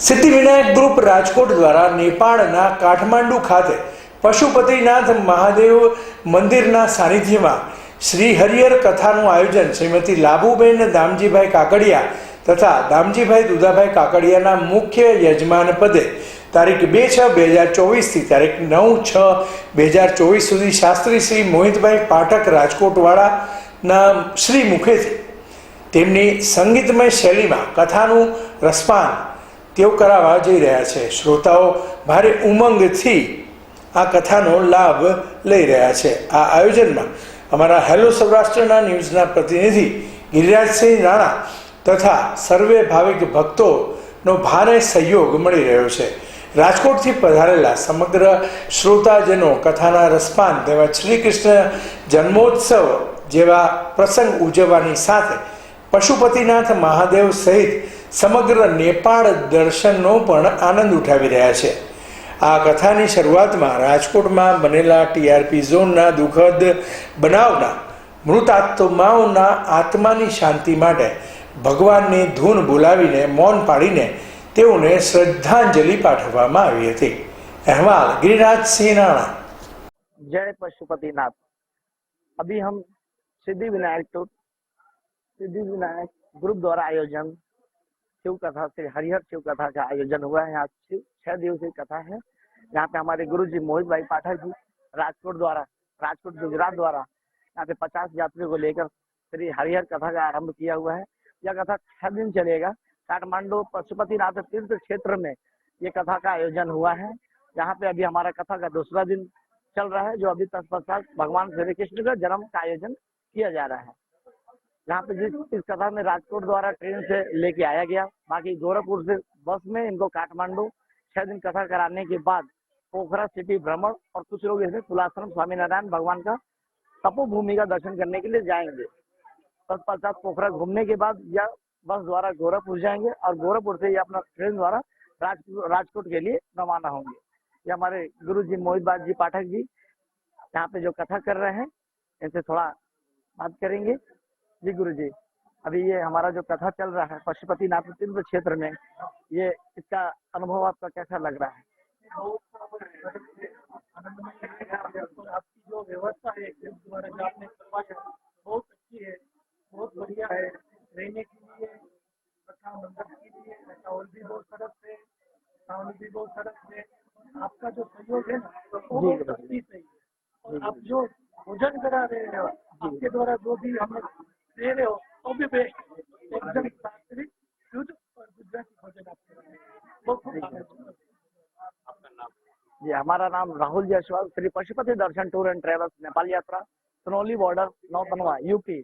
Siddhivinayak group Rajkot દ્વારા નેપાળના કાઠમાંડુ ખાતે પશુપતિનાથ મહાદેવ મંદિરના સાનિધ્યમાં શ્રી હરિહર કથાનું આયોજન શ્રીમતી લાભુબેન દામજીભાઈ કાકડિયા તથા દામજીભાઈ દુધાભાઈ કાકડિયાના મુખ્ય યજમાન પદે તારીખ બે છ બે હજાર ચોવીસથી તારીખ નવ છ બે હજાર ચોવીસ સુધી શાસ્ત્રી શ્રી મોહિતભાઈ પાઠક રાજકોટવાળાના શ્રી મુખેથી તેમની સંગીતમય શૈલીમાં કથાનું રસપાન તેઓ કરાવવા જઈ રહ્યા છે. શ્રોતાઓ ભારે ઉમંગથી આ કથાનો લાભ લઈ રહ્યા છે. આ આયોજનમાં અમારા હેલો સૌરાષ્ટ્રના ન્યૂઝના પ્રતિનિધિ ગિરિરાજસિંહ રાણા તથા સર્વે ભાવિક ભક્તોનો ભારે સહયોગ મળી રહ્યો છે. રાજકોટથી પધારેલા સમગ્ર શ્રોતાજનો કથાના રસપાન તેમજ શ્રી કૃષ્ણ જન્મોત્સવ જેવા પ્રસંગ ઉજવવાની સાથે પશુપતિનાથ મહાદેવ સહિત સમગ્ર નેપાળ દર્શનનો પણ આનંદ ઉઠાવી રહ્યા છે આ કથાની શરૂઆતમાં રાજકોટમાં બનેલા ટીઆરપી ઝોનના દુઃખદ બનાવના મૃત આત્માઓના આત્માની શાંતિ માટે ભગવાનની ધૂન બોલાવીને મૌન પાડીને તેઓને શ્રદ્ધાંજલિ પાઠવવામાં આવી હતી અહેવાલ ગિરિરાજસિંહ રાણા जय पशुपतिनाथ अभी हम सिद्धि विनायक टूर सिद्धि विनायक ग्रुप द्वारा आयोजन शिव कथा श्री हरिहर शिव कथा का आयोजन हुआ है आज छह दिवसीय कथा है। यहाँ पे हमारे गुरु जी मोहित भाई पाठक जी, राजकोट द्वारा, राजकोट गुजरात द्वारा, यहाँ पे पचास यात्रियों को लेकर श्री हरिहर कथा का आरंभ किया हुआ है। यह कथा छह दिन चलेगा। काठमांडू पशुपतिनाथ तीर्थ क्षेत्र में ये कथा का आयोजन हुआ है। यहाँ पे अभी हमारा कथा का दूसरा दिन चल रहा है, जो अभी तत्पश्चात भगवान श्री कृष्ण का जन्म का आयोजन किया जा रहा है। यहाँ पे जिस इस कथा में राजकोट द्वारा ट्रेन से लेके आया गया बाकी गोरखपुर से बस में इनको काठमांडू छह दिन कथा कराने के बाद पोखरा सिटी भ्रमण और कुछ लोग इसमें तुलाश्रम स्वामीनारायण भगवान का तपोभूमि का दर्शन करने के लिए जाएँगे। तत्पश्चात पोखरा घूमने के बाद यह बस द्वारा गोरखपुर जाएँगे और गोरखपुर से ये अपना ट्रेन द्वारा राज, राजकोट के लिए रवाना होंगे। ये हमारे गुरु जी मोहित जी पाठक जी यहाँ पे जो कथा कर रहे हैं इनसे थोड़ा बात करेंगे। जी गुरु जी अभी ये हमारा जो कथा चल रहा है पशुपतिनाथ तीर्थ क्षेत्र में ये इसका अनुभव आपका कैसा लग रहा है? आपकी जो व्यवस्था है द्वारा जो आपने करवाया बहुत अच्छी है बहुत बढ़िया है रहने के लिए मंडप के लिए चावल भी बहुत सरस है चावल भी बहुत सरस है आपका जो सहयोग है ना वो बहुत। सही है और आप जो भोजन करा रहे हैं आपके द्वारा जो भी हमें दे रहे हो तो भी बेस्ट एकदम शुद्ध और गुजराती भोजन। जी, हमारा नाम Rahul Jaiswal, Shri Pashupati Darshan tour and travels, Nepal यात्रा, सनौली बॉर्डर, नौतनवा, यूपी।